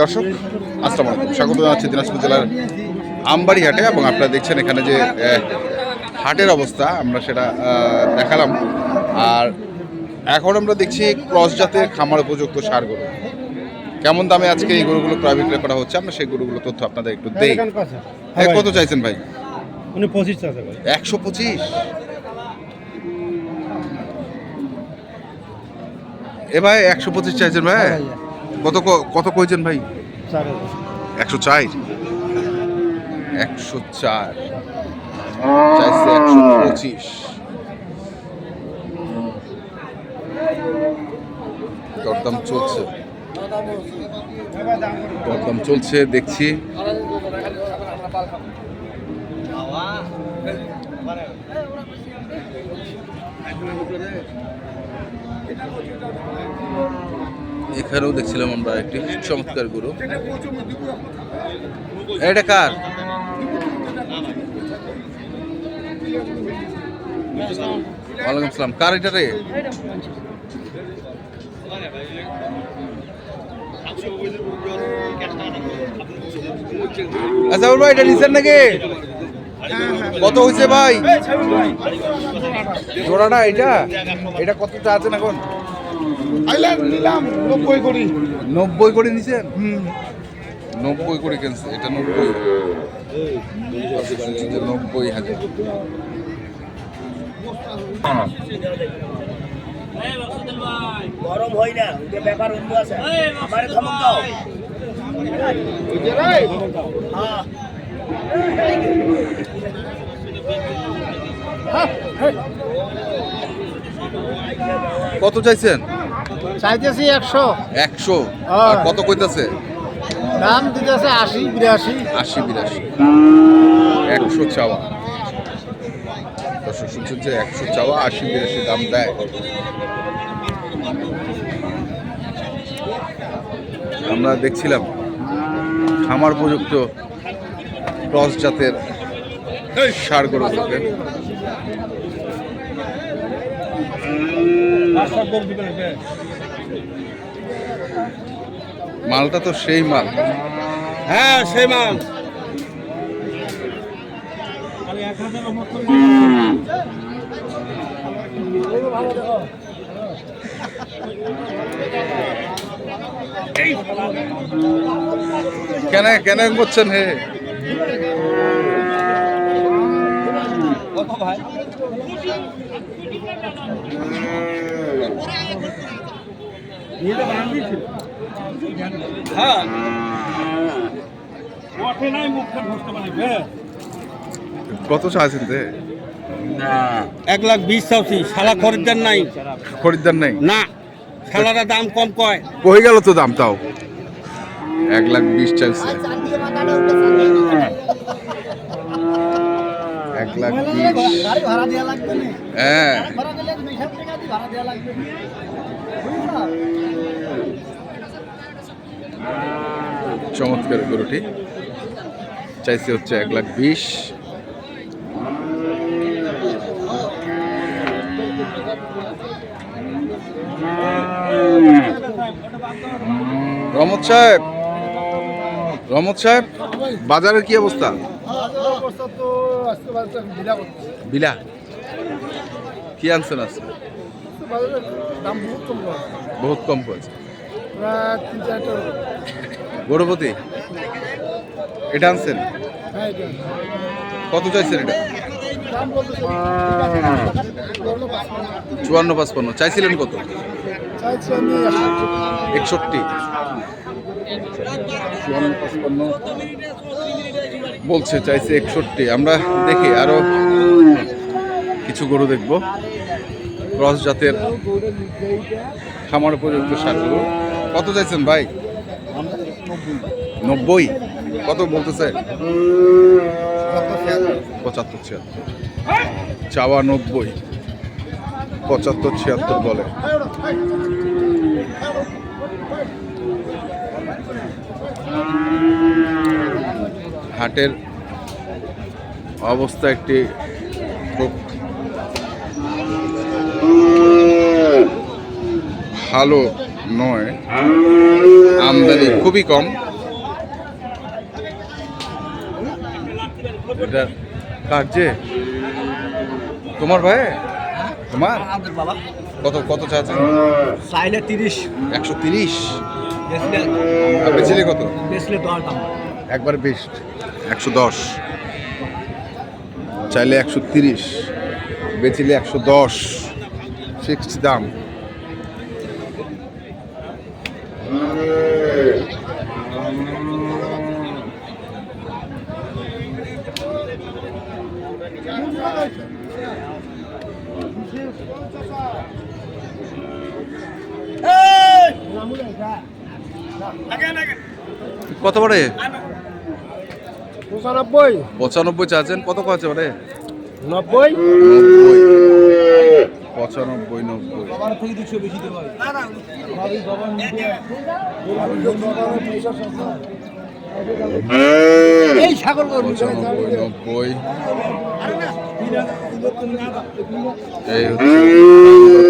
দর্শক আসসালামু আলাইকুম। স্বাগত জানাচ্ছি দিনাজপুর জেলার আমবাড়ি হাটে এবং আপনারা দেখছেন এখানে যে হাটের অবস্থা আমরা সেটা দেখালাম। আর এখন আমরা দেখছি ক্রস জাতের খামার উপযুক্ত সার গরু। কেমন দামে আজকে এই গরুগুলো ক্রয় বিক্রয় করা হচ্ছে? আমরা সেই গরুগুলো তথ্য আপনাদের একটু দেই। কত চাইছেন ভাই? উনি পঁচিশ ভাই। একশো পঁচিশ? এ ভাই একশো পঁচিশ চাইছেন ভাই? কত কত কইছেন ভাই? একশো চার? একশো চার। চাইছে একশো পঁচিশ। দরদাম চলছে। দরদাম চলছে দেখছি। এখানেও দেখছিলাম আমরা একটি চমৎকার গরু। এটা কার? ওয়ালাইকুম আসসালাম। কার এটা রে? আচ্ছা ভাই, এটা নিছেন নাকি? কত হয়েছে ভাই? জোড়াটা এটা? এটা কত চাচ্ছেন এখন? নিলাম নব্বই করি। নব্বই করে নিছেন নব্বই করে কিনছে এটা নব্বই। নব্বই হাজার। গরম হয় না ব্যাপার অন্য আছে। আমার ধমক দাও। হ্যাঁ কত চাইছেন? চাইতেছি একশো। একশো। আর কত কইতাছে? দাম দিতেছে আশি বিরাশি। আশি বিরাশি। একশো চাওয়া। দর্শক শুনছেন যে একশো চাওয়া আশি বিরাশি দাম দেয়। আমরা দেখছিলাম খামার উপযুক্ত ক্রস জাতের সার গরুগুলোকে মালটা তো সেই মাল। হ্যাঁ সেই মাল। কেন কেন করছেন হে? হ্যাঁ। কত চাইছেন তে এক লাখ বিশ চাউছি শালা খরিদ্দার নাই। খরিদ্দার নাই? না শালারা দাম কম কয়। কই গেল তো দাম তাও? এক লাখ বিশ চাইছে। এক লাখ বিশ। গাড়ি ভাড়া দেওয়া লাগবে না। হ্যাঁ ভাড়া দিলে দুই হাজার টাকা দিয়ে ভাড়া দেওয়া লাগবে চমৎকার গরুটি। চাইছে হচ্ছে এক লাখ বিশ। রমত সাহেব রমত সাহেব বাজারের কি অবস্থা? বিলা। কি আনছেন আছে বহুত কম পড়েছে। গৌরবতী এটা আনছেন? হ্যাঁ কত চাইছেন এটা? চুয়ান্ন পাঁচপান্ন। চাইছিলেন কত? একষট্টি। চুয়ান্ন পাঁচপান্ন। বলছে চাইছে একষট্টি। আমরা দেখি আরও কিছু গরু দেখব। ক্রস জাতের খামার উপযুক্ত সার গরু কত চাইছেন ভাই? নব্বই। কত বলতেছে? পঁচাত্তর ছিয়াত্তর। চাওয়া নব্বই। পঁচাত্তর ছিয়াত্তর বলে। হাটের অবস্থা একটি ভালো নয়। আমদানি খুবই কম। এটা কার যে? তোমার ভাই? তোমার? কত কত চাচ্ছেন চাইলে তিরিশ। একশো তিরিশ? বেচলে কত? বেচলে দশ একবার বেস্ট একশো দশ। চাইলে একশো তিরিশ বেচিলে একশো দশ। ফিক্সড দাম। কত পড়ে পঁচানব্বই। পঁচানব্বই চাচ্ছেন? কত কছে পড়ে নব্বই। নব্বই। পঁচানব্বই নব্বই। এই ছাগল পঁচানব্বই নব্বই। এই হচ্ছে।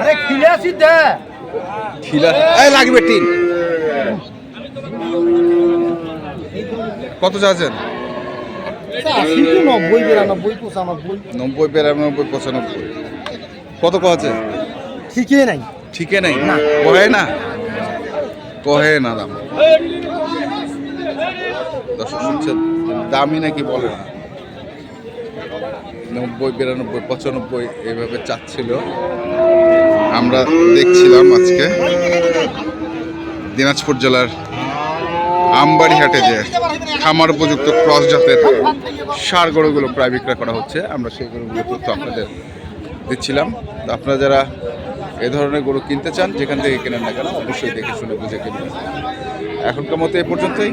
আরে খিলে আসি দে। খিলা এই লাগবে টিন। কত কিন্তু নব্বই বিরানব্বই পঁচানব্বই? নব্বই বিরানব্বই পঁচানব্বই। কত আছে ঠিকই নাই। ঠিকই নাই? না। কহে না? কহে না দাম। দর্শক শুনছেন? দামই নাকি বলে না? নব্বই, বিরানব্বই, পঁচানব্বই এইভাবে চাচ্ছিল। আমরা দেখছিলাম আজকে দিনাজপুর জেলার আমবাড়ি হাটে যে খামার উপযুক্ত ক্রস জাতের সার গরুগুলো প্রায় বিক্রয় করা হচ্ছে, আমরা সেই গরুগুলো তথ্য আপনাদের দিচ্ছিলাম। তো আপনারা যারা এ ধরনের গরু কিনতে চান, যেখান থেকে কেনেন না কেন, অবশ্যই দেখে শুনে বুঝে কিনবেন। এখনকার মতো এ পর্যন্তই।